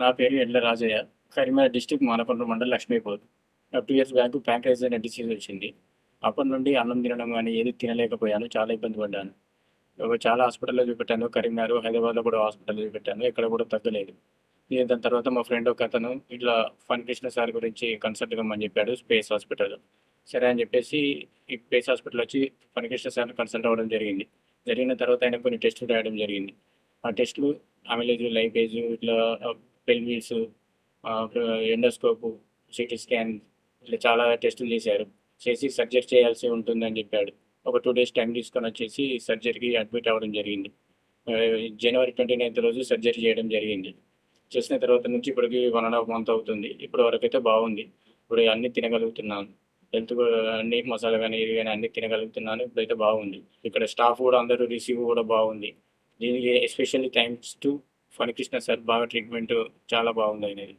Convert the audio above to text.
నా పేరు ఎడ్ల రాజయ్య. కరీంనగర్ డిస్టిక్ మానపల్లి మండలం Lakshmipur. Two years back pancreas అనే డిసీజ్ వచ్చింది. అప్పటి నుండి అన్నం తినడం కానీ ఏది తినలేకపోయాను. చాలా ఇబ్బంది పడ్డాను. ఒక చాలా హాస్పిటల్లో చూపెట్టాను. కరీంనగర్ హైదరాబాద్లో కూడా హాస్పిటల్లో చూపెట్టాను. ఎక్కడ కూడా తగ్గలేదు. దాని తర్వాత మా ఫ్రెండ్ ఒక అతను ఇట్లా ఫన్ కృష్ణ సార్ గురించి కన్సల్ట్ కమ్మని చెప్పాడు స్పేస్ హాస్పిటల్ సరే అని చెప్పేసి ఈ స్పేస్ హాస్పిటల్ వచ్చి ఫన్ కృష్ణ సార్ని కన్సల్ట్ అవ్వడం జరిగింది. జరిగిన తర్వాత ఆయన కొన్ని టెస్టులు రాయడం జరిగింది. ఆ టెస్టులు అమిలేజ్ లైపేజ్ ఇట్లా పెల్వీస్ ఎండోస్కోప్ సిటీ స్కాన్ ఇట్లా చాలా టెస్టులు చేశారు. చేసి సర్జరీ చేయాల్సి ఉంటుందని చెప్పాడు. ఒక టూ డేస్ టైం తీసుకొని వచ్చేసి సర్జరీకి అడ్మిట్ అవ్వడం జరిగింది. జనవరి ట్వంటీ నైన్త్ రోజు సర్జరీ చేయడం జరిగింది. చేసిన తర్వాత నుంచి ఇప్పటికి వన్ అండ్ హాఫ్ మంత్ అవుతుంది. ఇప్పటి వరకు అయితే బాగుంది. ఇప్పుడు అన్ని తినగలుగుతున్నాను హెల్త్ అన్ని మసాలా కానీ ఇది కానీ అన్ని తినగలుగుతున్నాను. ఇప్పుడైతే బాగుంది. ఇక్కడ స్టాఫ్ కూడా అందరూ రిసీవ్ కూడా బాగుంది. దీనికి especially thanks to Phanikrishna sir బాగా ట్రీట్మెంట్ చాలా బాగుంది అనేది